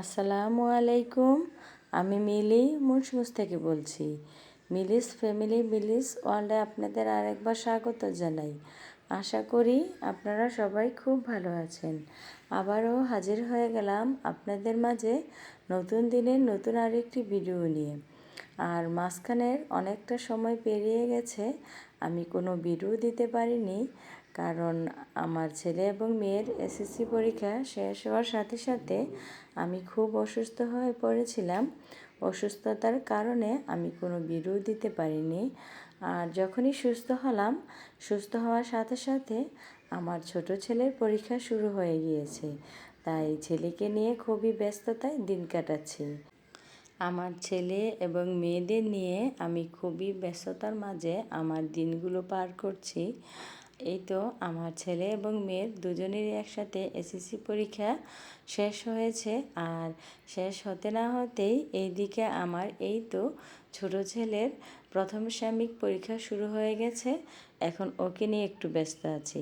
আসসালামু আলাইকুম। আমি মিলি মুন্সিগঞ্জ থেকে বলছি। মিলিস ফ্যামিলি, মিলিস ওয়ার্ল্ডে আপনাদের আরেকবার স্বাগত জানাই। আশা করি আপনারা সবাই খুব ভালো আছেন। আবারও হাজির হয়ে গেলাম আপনাদের মাঝে নতুন দিনের নতুন আরেকটি ভিডিও নিয়ে। আর মাঝখানের অনেকটা সময় পেরিয়ে গেছে, আমি কোনো ভিডিও দিতে পারিনি। কারণ আমার ছেলে এবং মেয়ের এসএসসি পরীক্ষা শেষ হওয়ার সাথে সাথে আমি খুব অসুস্থ হয়ে পড়েছিলাম। অসুস্থতার কারণে আমি কোনো ভিডিও দিতে পারিনি। আর যখনই সুস্থ হলাম, সুস্থ হওয়ার সাথে সাথে আমার ছোট ছেলের পরীক্ষা শুরু হয়ে গিয়েছে। তাই ছেলেকে নিয়ে খুবই ব্যস্ততায় দিন কাটাচ্ছি। আমার ছেলে এবং মেয়েদের নিয়ে আমি খুবই ব্যস্ততার মাঝে আমার দিনগুলো পার করছি। এই তো আমার ছেলে এবং মেয়ের দুজনেরই একসাথে এসএসসি পরীক্ষা শেষ হয়েছে আর শেষ হতে না হতেই এইদিকে আমার এই তো ছোট ছেলের প্রথম সামিক পরীক্ষা শুরু হয়ে গেছে। এখন ওকে নিয়ে একটু ব্যস্ত আছি।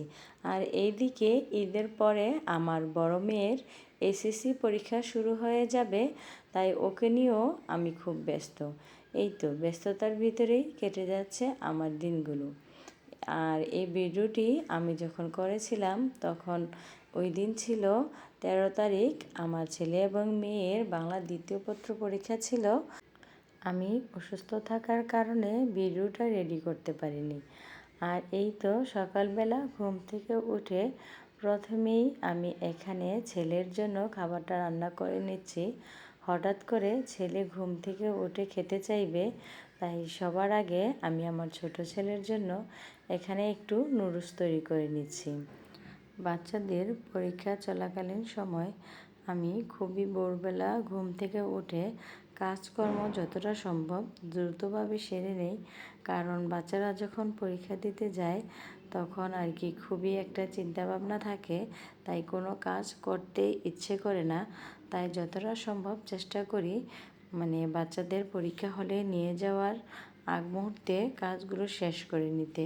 আর এইদিকে ঈদের পরে আমার বড় মেয়ের এসএসসি পরীক্ষা শুরু হয়ে যাবে, তাই ওকে নিয়েও আমি খুব ব্যস্ত। এই তো ব্যস্ততার ভিতরেই কেটে যাচ্ছে আমার দিনগুলো। আর এই ভিডিওটি আমি যখন করেছিলাম, তখন ওই দিন ছিল তেরো তারিখ, আমার ছেলে এবং মেয়ের বাংলা দ্বিতীয় পত্র পরীক্ষা ছিল। আমি অসুস্থ থাকার কারণে ভিডিওটা রেডি করতে পারিনি। আর এই তো সকালবেলা ঘুম থেকে উঠে প্রথমেই আমি এখানে ছেলের জন্য খাবারটা রান্না করে নিচ্ছি। হঠাৎ করে ছেলে ঘুম থেকে উঠে খেতে চাইবে তাই সবার আগে আমি আমার ছোট ছেলের জন্য এখানে একটু নুডলস তৈরি করে নিচ্ছি। বাচ্চাদের পরীক্ষা চলাকালীন সময় আমি খুবই ভোরবেলা ঘুম থেকে উঠে কাজকর্ম যতটা সম্ভব দ্রুতভাবে সেরে নেই, কারণ বাচ্চারা যখন পরীক্ষা দিতে যায় তখন আর কি খুবই একটা চিন্তাভাবনা থাকে, তাই কোনো কাজ করতে ইচ্ছে করে না। তাই যতটা সম্ভব চেষ্টা করি মানে বাচ্চাদের পরীক্ষা হলে নিয়ে যাওয়ার আগ মুহূর্তে কাজগুলো শেষ করে নিতে।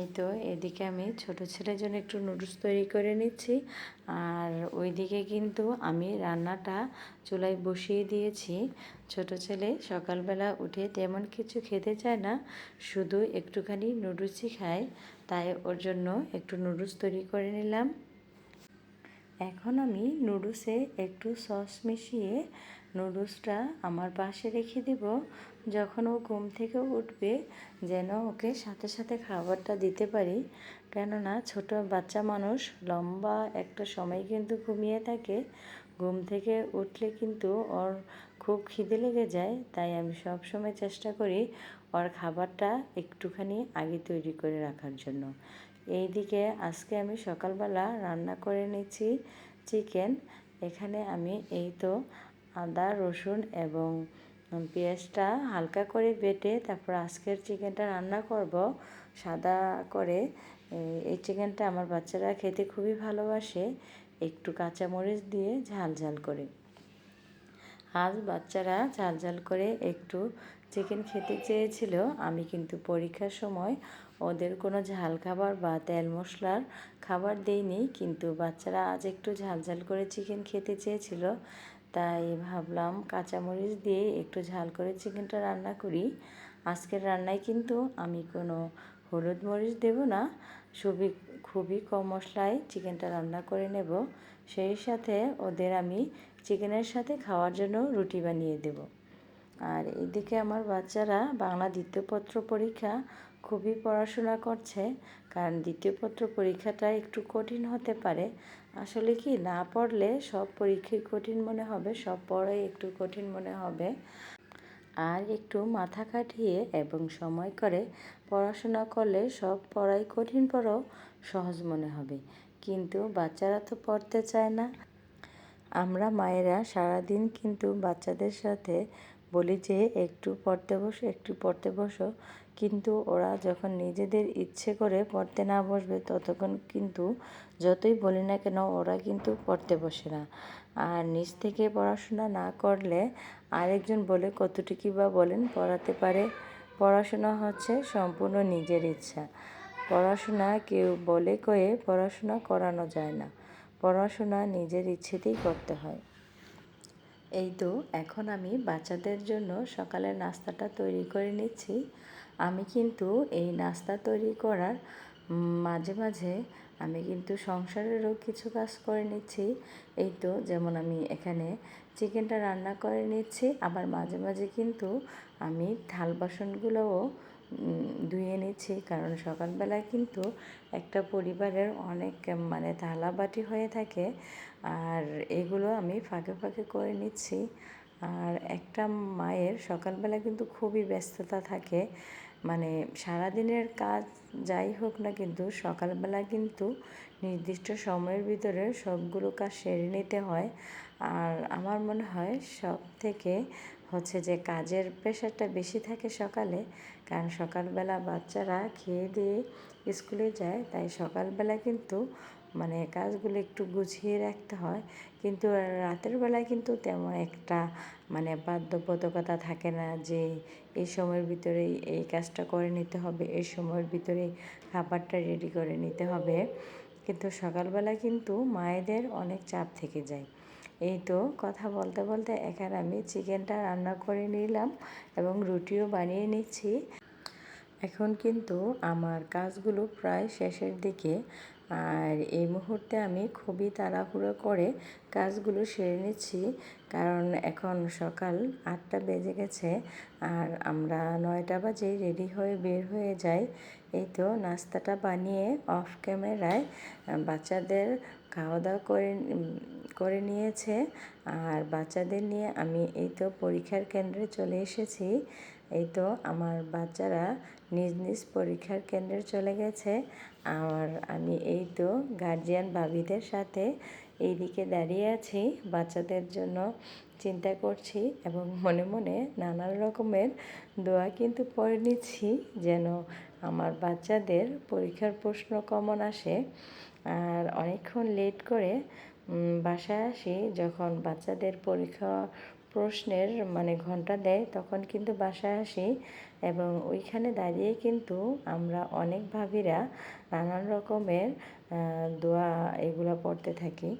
এই তো এদিকে আমি ছোট ছেলের জন্য একটু নুডলস তৈরি করে নিচ্ছি। আর ওইদিকে কিন্তু আমি রান্নাটা চুলায় বসিয়ে দিয়েছি। ছোট ছেলে সকালবেলা উঠে তেমন কিছু খেতে চায় না, শুধু একটুখানি নুডলসই খায়, তাই ওর জন্য একটু নুডলস তৈরি করে নিলাম। এখন আমি নুডলসে একটু সস মিশিয়ে নুডলসটা আমার পাশে রেখে দেব। যখন ও ঘুম থেকে উঠবে, যেন ওকে সাথে সাথে খাবারটা দিতে পারি। কেননা ছোট বাচ্চা মানুষ লম্বা একটা সময় কিন্তু ঘুমিয়ে থাকে। ঘুম থেকে উঠলে কিন্তু ওর খুব খিদে লেগে যায়, তাই আমি সব সময় চেষ্টা করি ওর খাবারটা একটুখানি আগে তৈরি করে রাখার জন্য। এইদিকে আজকে আমি সকালবেলা রান্না করে নিচ্ছি চিকেন। এখানে আমি এই তো আদা, রসুন এবং পেঁয়াজটা হালকা করে বেটে তারপর আজকের চিকেনটা রান্না করব। সাদা করে এই চিকেনটা আমার বাচ্চারা খেতে খুবই ভালোবাসে। একটু কাঁচামরিচ দিয়ে ঝাল ঝাল করে। আজ বাচ্চারা ঝাল ঝাল করে একটু চিকেন খেতে চেয়েছিল। আমি কিন্তু পরীক্ষার সময় ওদের কোনো ঝাল খাবার বা তেল মশলার খাবার দেইনি, কিন্তু বাচ্চারা আজ একটু ঝাল ঝাল করে চিকেন খেতে চেয়েছিল। তাই ভাবলাম কাঁচামরিচ দিয়ে একটু ঝাল করে চিকেনটা রান্না করি। আজকের রান্নায় কিন্তু আমি কোনো হলুদ মরিচ দেব না, খুবই খুবই কম মশলায় চিকেনটা রান্না করে নেব। সেই সাথে ওদের আমি চিকেনের সাথে খাওয়ার জন্য রুটি বানিয়ে দেব। আর এদিকে আমার বাচ্চারা বাংলা দ্বিতীয় পত্র পরীক্ষা খুবই পড়াশোনা করছে, কারণ দ্বিতীয় পত্র পরীক্ষাটা একটু কঠিন হতে পারে। আসলে কি, না পড়লে সব পরীক্ষাই কঠিন মনে হবে, সব পড়াই একটু কঠিন মনে হবে। আর একটু মাথা কাটিয়ে এবং সময় করে পড়াশোনা করলে সব পড়াই কঠিন পড়াও সহজ মনে হবে। কিন্তু বাচ্চারা তো পড়তে চায় না। আমরা মায়েরা সারাদিন কিন্তু বাচ্চাদের সাথে বলি যে, একটু পড়তে বসো, একটু পড়তে বসো। কিন্তু ওরা যখন নিজেদের ইচ্ছে করে পড়তে না বসবে, ততক্ষণ কিন্তু যতই বলি না কেন ওরা কিন্তু পড়তে বসে না। আর নিজ থেকে পড়াশোনা না করলে আরেকজন বলে, কতটুকু বা বলেন, পড়াতে পারে। পড়াশোনা হচ্ছে সম্পূর্ণ নিজের ইচ্ছা। পড়াশোনা কেউ বলে কয়ে পড়াশোনা করানো যায় না। পড়াশোনা নিজের ইচ্ছেতেই করতে হয়। এই তো, এখন আমি বাচ্চাদের জন্য সকালের নাস্তাটা তৈরি করে নিচ্ছি। আমি কিন্তু এই নাস্তা তৈরি করার মাঝে মাঝে আমি কিন্তু সংসারেরও কিছু কাজ করে নিচ্ছি। এই তো যেমন আমি এখানে চিকেনটা রান্না করে নিচ্ছি, আবার মাঝে মাঝে কিন্তু আমি থাল বাসনগুলোও ধুয়ে নিচ্ছি। কারণ সকালবেলায় কিন্তু একটা পরিবারের অনেক মানে থালা বাটি হয়ে থাকে, আর এগুলো আমি ফাঁকে ফাঁকে করে নিচ্ছি। আর একটা মায়ের সকালবেলা কিন্তু খুবই ব্যস্ততা থাকে মানে সারাদিনের কাজ যাই হোক না কিন্তু সকালবেলা কিন্তু নির্দিষ্ট সময়ের ভিতরে সবগুলো কাজ সেরে নিতে হয়। আর আমার মনে হয় সব থেকে হচ্ছে যে কাজের প্রেশারটা বেশি থাকে সকালে, কারণ সকালবেলা বাচ্চারা খেয়ে দিয়ে স্কুলে যায়, তাই সকালবেলা কিন্তু মানে কাজগুলো একটু গুছিয়ে রাখতে হয়। কিন্তু রাতের বেলায় কিন্তু তেমন একটা মানে বাধ্যবাধকতা থাকে না যে এই সময়ের ভিতরেই এই কাজটা করে নিতে হবে, এই সময়ের ভিতরে খাবারটা রেডি করে নিতে হবে। কিন্তু সকালবেলা কিন্তু মায়েদের অনেক চাপ থেকে যায়। এই তো কথা বলতে বলতে এখানে আমি চিকেনটা রান্না করে নিলাম এবং রুটিও বানিয়ে নিচ্ছি। এখন কিন্তু আমার কাজগুলো প্রায় শেষের দিকে। আর এই মুহূর্তে আমি খুবই তাড়াহুড়ো করে কাজগুলো সেরে নিচ্ছি। কারণ এখন সকাল আটটা বেজে গেছে আর আমরা নয়টা বাজে রেডি হয়ে বের হয়ে যাই। এই তো নাস্তাটা বানিয়ে অফ ক্যামেরায় বাচ্চাদের খাওয়া দাওয়া করে করে নিয়েছে। আর বাচ্চাদের নিয়ে আমি এই তো পরীক্ষার কেন্দ্রে চলে এসেছি। এই তো আমার বাচ্চারা নিজ নিজ পরীক্ষার কেন্দ্রে চলে গেছে। আর আমি এই তো গার্জিয়ান ভাবিদের সাথে এইদিকে দাঁড়িয়ে আছি, বাচ্চাদের জন্য চিন্তা করছি এবং মনে মনে নানান রকমের দোয়া কিন্তু পড়ে নিচ্ছি যেন আমার বাচ্চাদের পরীক্ষার প্রশ্ন কমন আসে। আর অনেকক্ষণ লেট করে বাসায় আসি, যখন বাচ্চাদের পরীক্ষা প্রশ্নের মানে ঘণ্টা দেয়, তখন কিন্তু বাসায় আসি। এবং ওইখানে দাঁড়িয়ে কিন্তু আমরা অনেক ভাবিরা নানান রকমের দোয়া এগুলো পড়তে থাকি।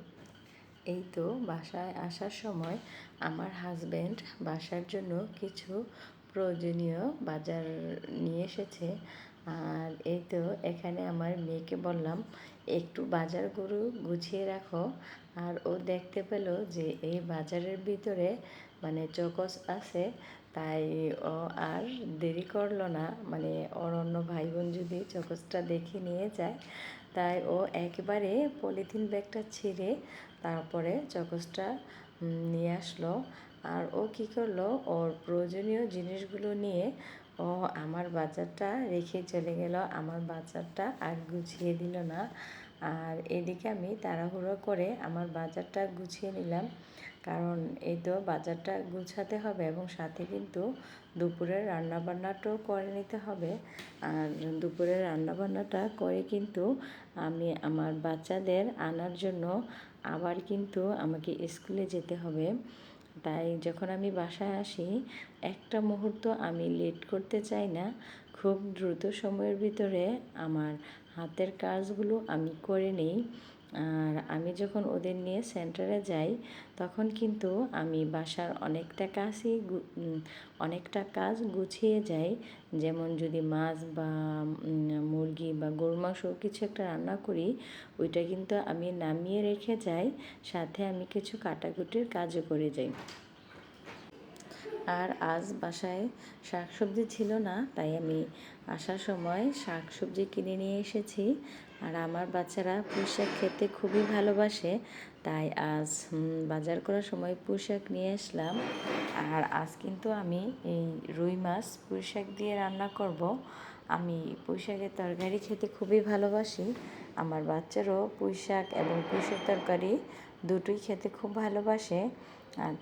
এই তো বাসায় আসার সময় আমার হাজব্যান্ড বাসার জন্য কিছু প্রয়োজনীয় বাজার নিয়ে এসেছে। আর এই তো এখানে আমার মেয়েকে বললাম, একটু বাজারগুলো গুছিয়ে রাখো। আর ও দেখতে পেল যে এই বাজারের ভিতরে মানে চকস আছে তাই ও আর দেরি করল না। মানে ওর অন্য ভাই বোন যদি চকসটা দেখে নিয়ে যায়, তাই ও একেবারে পলিথিন ব্যাগটা ছিঁড়ে তারপরে চকসটা নিয়ে আসলো। আর ও কী করল, ওর প্রয়োজনীয় জিনিসগুলো নিয়ে ও আমার বাজারটা রেখে চলে গেল। আমার বাজারটা আর গুছিয়ে দিল না। আর এদিকে আমি তাড়াহুড়ো করে আমার বাজারটা গুছিয়ে নিলাম। কারণ এই তো বাজারটা গুছাতে হবে এবং সাথে কিন্তু দুপুরের রান্নাবান্নাটাও করে নিতে হবে। আর দুপুরের রান্নাবান্নাটা করে কিন্তু আমি আমার বাচ্চাদের আনার জন্য আবার কিন্তু আমাকে স্কুলে যেতে হবে। তাই যখন আমি বাসায় আসি, একটা মুহূর্ত আমি লেট করতে চাই না। খুব দ্রুত সময়ের ভিতরে আমার হাতের কাজগুলো আমি করে নিই। আর আমি যখন ওদের নিয়ে সেন্টারে যাই, তখন কিন্তু আমি বাসার অনেকটা কাজই অনেকটা কাজ গুছিয়ে যাই। যেমন যদি মাছ বা মুরগি বা গরু মাংস কিছু একটা রান্না করি, ওইটা কিন্তু আমি নামিয়ে রেখে যাই। সাথে আমি কিছু কাটাকুটির কাজও করে যাই। আর আজ বাসায় শাকসবজি ছিল না, তাই আমি আসার সময় শাক সবজি কিনে নিয়ে এসেছি। আর আমার বাচ্চারা পুঁই শাক খেতে খুবই ভালোবাসে, তাই আজ বাজার করার সময় পুঁই শাক নিয়ে আসলাম। আর আজ কিন্তু আমি এই রুই মাছ পুঁই শাক দিয়ে রান্না করব। আমি পুঁই শাকের তরকারি খেতে খুবই ভালোবাসি। আমার বাচ্চারও পুঁই শাক এবং পুঁই তরকারি দুটোই খেতে খুব ভালোবাসে।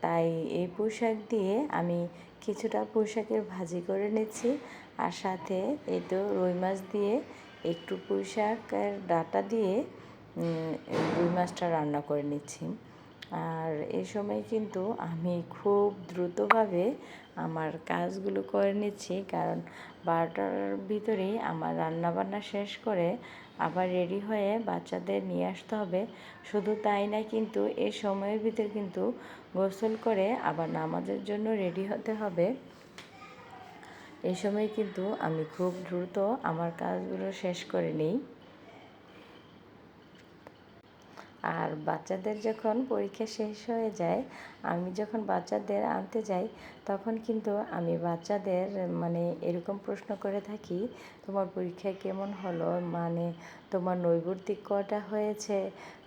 তাই এই পোশাক দিয়ে আমি কিছুটা পোশাকের ভাজি করে নিচ্ছি। আর সাথে এই তো রুই মাছ দিয়ে একটু পুঁই ডাটা দিয়ে রুই মাছটা রান্না করে নিচ্ছি। আর এই সময় কিন্তু আমি খুব দ্রুতভাবে আমার কাজগুলো করে নিচ্ছি, কারণ বারোটার ভিতরেই আমার রান্নাবান্না শেষ করে আবার রেডি হয়ে বাচ্চাদের নিয়ে আসতে হবে। শুধু তাই না, কিন্তু এ সময়ের ভিতর কিন্তু গোসল করে আবার নামাজের জন্য রেডি হতে হবে। এই সময় কিন্তু আমি খুব দ্রুত আমার কাজগুলো শেষ করে নিই। আর বাচ্চাদের যখন পরীক্ষা শেষ হয়ে যায়, আমি যখন বাচ্চাদের আনতে যাই, তখন কিন্তু আমি বাচ্চাদের মানে এরকম প্রশ্ন করে থাকি, তোমার পরীক্ষায় কেমন হলো? মানে তোমার নৈবর্তিক কয়টা হয়েছে?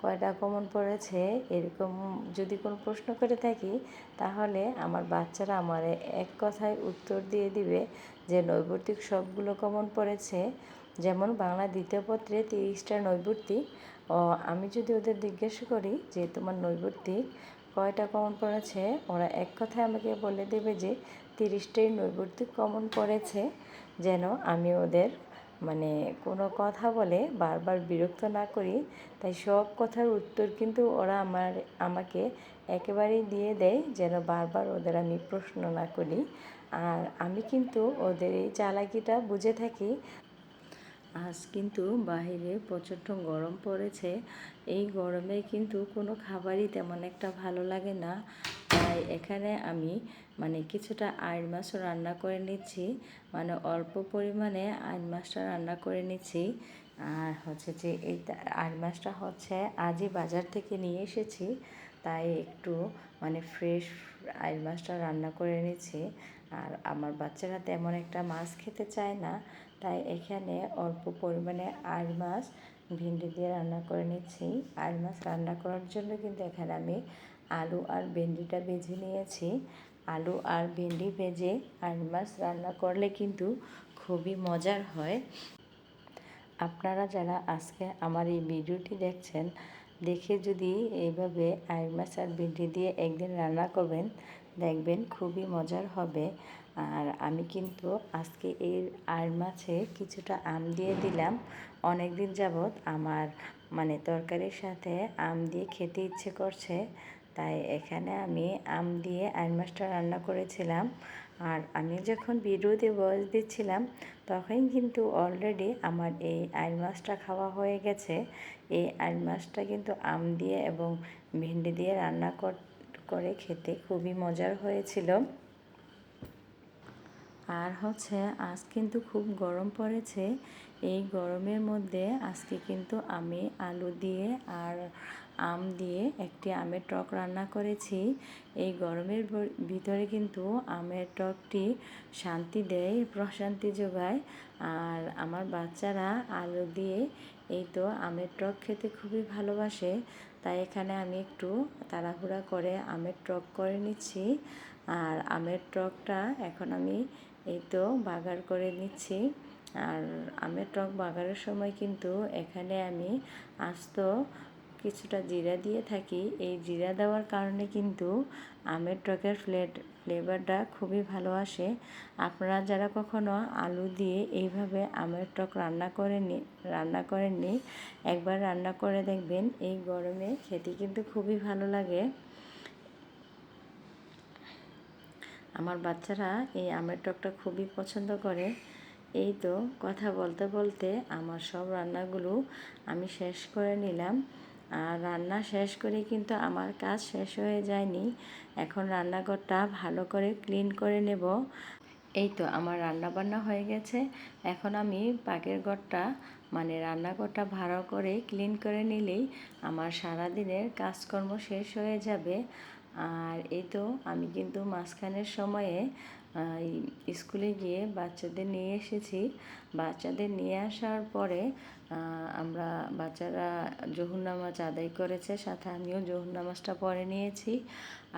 কয়টা কমন পড়েছে? এরকম যদি কোনো প্রশ্ন করে থাকি, তাহলে আমার বাচ্চারা আমার এক কথায় উত্তর দিয়ে দিবে যে নৈবর্তিক সবগুলো কমন পড়েছে। যেমন বাংলা দ্বিতীয় পত্রে তিরিশটা নৈবর্তিক আমি যদি ওদের জিজ্ঞাসা করি যে তোমার নৈবর্তিক কয়টা কমন পড়েছে, ওরা এক কথায় আমাকে বলে দেবে যে তিরিশটাই নৈবর্তিক কমন পড়েছে, যেন আমি ওদের মানে কোনো কথা বলে বারবার বিরক্ত না করি। তাই সব কথার উত্তর কিন্তু ওরা আমার, আমাকে একেবারেই দিয়ে দেয়, যেন বারবার ওদের আমি প্রশ্ন না করি। আর আমি কিন্তু ওদের এই চালাকিটা বুঝে থাকি আজ কিন্তু বাহিরে প্রচণ্ড গরম পড়েছে। এই গরমে কিন্তু কোনো খাবারই তেমন একটা ভালো লাগে না। তাই এখানে আমি মানে কিছুটা আইন মাছও রান্না করে নিচ্ছি। মানে অল্প পরিমাণে আইন মাছটা রান্না করে নিচ্ছি। আর হচ্ছে যে এই আইন মাছটা হচ্ছে আজই বাজার থেকে নিয়ে এসেছি। তাই একটু মানে ফ্রেশ আইল মাছটা রান্না করে নিচ্ছি। আর আমার বাচ্চারা তেমন একটা মাছ খেতে চায় না। তাই এখানে অল্প পরিমাণে আইল মাছ ভেন্ডি দিয়ে রান্না করে নিচ্ছি। আইল মাছ রান্না করার জন্য কিন্তু এখানে আমি আলু আর ভেন্ডিটা ভেজে নিয়েছি। আলু আর ভেন্ডি ভেজে আইল মাছ রান্না করলে কিন্তু খুবই মজার হয়। আপনারা যারা আজকে আমার এই ভিডিওটি দেখছেন, দেখে যদি এইভাবে আইল মাছ আর ভেন্ডি দিয়ে একদিন রান্না করবেন, দেখবেন খুবই মজার হবে। আর আমি কিন্তু আজকে এই আর মাছে কিছুটা আম দিয়ে দিলাম। অনেক দিন যাবৎ আমার মানে তরকারির সাথে আম দিয়ে খেতে ইচ্ছে করছে, তাই এখানে আমি আম দিয়ে আইন মাছটা রান্না করেছিলাম। আর আমি যখন ভিডিওতে বয়স দিচ্ছিলাম তখন কিন্তু অলরেডি আমার এই আইন মাছটা খাওয়া হয়ে গেছে। এই আইন মাছটা কিন্তু আম দিয়ে এবং ভেন্ডি দিয়ে রান্না করে খেতে খুবই মজার হয়েছিল। আর হচ্ছে আজ কিন্তু খুব গরম পড়েছে। এই গরমের মধ্যে আজকে কিন্তু আমি আলু দিয়ে আর আম দিয়ে একটি আমের টক রান্না করেছি। এই গরমের ভিতরে কিন্তু আমের টকটি শান্তি দেয়, প্রশান্তি যোগায়। আর আমার বাচ্চারা আলু দিয়ে এই তো আমের টক খেতে খুবই ভালোবাসে। তাই এখানে আমি একটু তাড়াহুড়া করে আমের টক করে নিচ্ছি। আর আমের টকটা এখন আমি এই তো বাগার করে নিচ্ছি। আর আমের টক বাগারের সময় কিন্তু এখানে আমি আস্ত কিছুটা জিরা দিয়ে থাকি। এই জিরা দেওয়ার কারণে কিন্তু আমের টকের ফ্লেট, ফ্লেভারটা খুবই ভালো আসে। আপনারা যারা কখনো আলু দিয়ে এইভাবে আমের টক রান্না করেননি রান্না করেননি, একবার রান্না করে দেখবেন। এই গরমে খেতে কিন্তু খুবই ভালো লাগে। আমার বাচ্চারা এই আমের টকটা খুবই পছন্দ করে। এই তো কথা বলতে বলতে আমার সব রান্নাগুলো আমি শেষ করে নিলাম। আর রান্না শেষ করে কিন্তু আমার কাজ শেষ হয়ে যায়নি। এখন রান্নাঘরটা ভালো করে ক্লিন করে নেব। এই তো আমার রান্না বান্না হয়ে গেছে। এখন আমি পাকের ঘরটা মানে রান্নাঘরটা ভালো করে ক্লিন করে নিলেই আমার সারাদিনের কাজকর্ম শেষ হয়ে যাবে। আর এই তো আমি কিন্তু মাঝখানের সময়ে স্কুলে গিয়ে বাচ্চাদের নিয়ে এসেছি। বাচ্চাদের নিয়ে আসার পরে আমরা বাচ্চারা জহুর নামাজ আদায় করেছে, সাথে আমিও জহুর নামাজটা পরে নিয়েছি।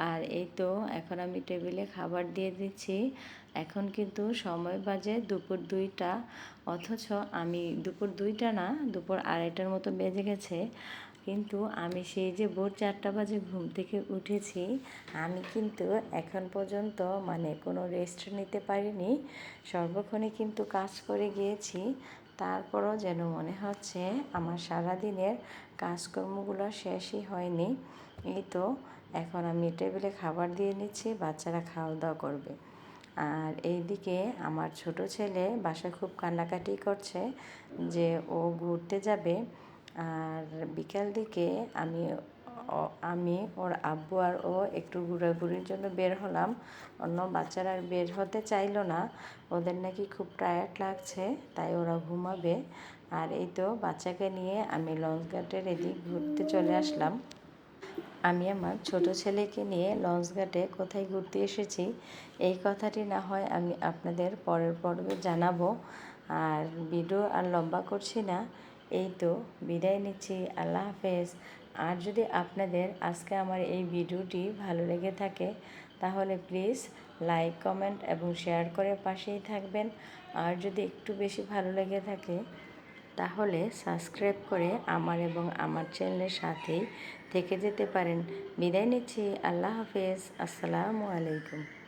আর এই তো এখন আমি টেবিলে খাবার দিয়ে দিচ্ছি। এখন কিন্তু সময় বাজে দুপুর দুইটা, অথচ আমি দুপুর দুইটা না, দুপুর আড়াইটার মতো বেজে গেছে। কিন্তু আমি সেই যে ভোর চারটা বাজে ঘুম থেকে উঠেছি, আমি কিন্তু এখন পর্যন্ত মানে কোনো রেস্ট নিতে পারিনি। সর্বক্ষণে কিন্তু কাজ করে গিয়েছি। তারপরও যেন মনে হচ্ছে আমার সারাদিনের কাজকর্মগুলো শেষই হয়নি। এই তো, এখন আমি টেবিলে খাবার দিয়ে নিচ্ছি, বাচ্চারা খাওয়া দাওয়া করবে। আর এইদিকে আমার ছোট ছেলে বাসায় খুব কান্নাকাটি করছে যে ও ঘুরতে যাবে। আর বিকাল দিকে আমি আমি, ওর আব্বু আর ও একটু ঘোরাঘুরির জন্য বের হলাম। অন্য বাচ্চারা আর বের হতে চাইলো না। ওদের নাকি খুব টায়ার্ড লাগছে, তাই ওরা ঘুমাবে। আর এই তো বাচ্চাকে নিয়ে আমি লঞ্চ ঘাটের এদিক ঘুরতে চলে আসলাম। আমি আমার ছোট ছেলেকে নিয়ে লঞ্চ ঘাটে কোথায় ঘুরতে এসেছি, এই কথাটি না হয় আমি আপনাদের পরের পর্বে জানাব। আর ভিডিও আর লম্বা করছি না। এই তো বিদায় নিচ্ছি, আল্লাহ হাফেজ। আর যদি আপনাদের আজকে আমার এই ভিডিওটি ভালো লেগে থাকে, তাহলে প্লিজ লাইক, কমেন্ট এবং শেয়ার করে পাশেই থাকবেন। আর যদি একটু বেশি ভালো লেগে থাকে, তাহলে সাবস্ক্রাইব করে আমার এবং আমার চ্যানেলের সাথেই থেকে যেতে পারেন। বিদায় নিচ্ছি, আল্লাহ হাফেজ। আসসালামু আলাইকুম।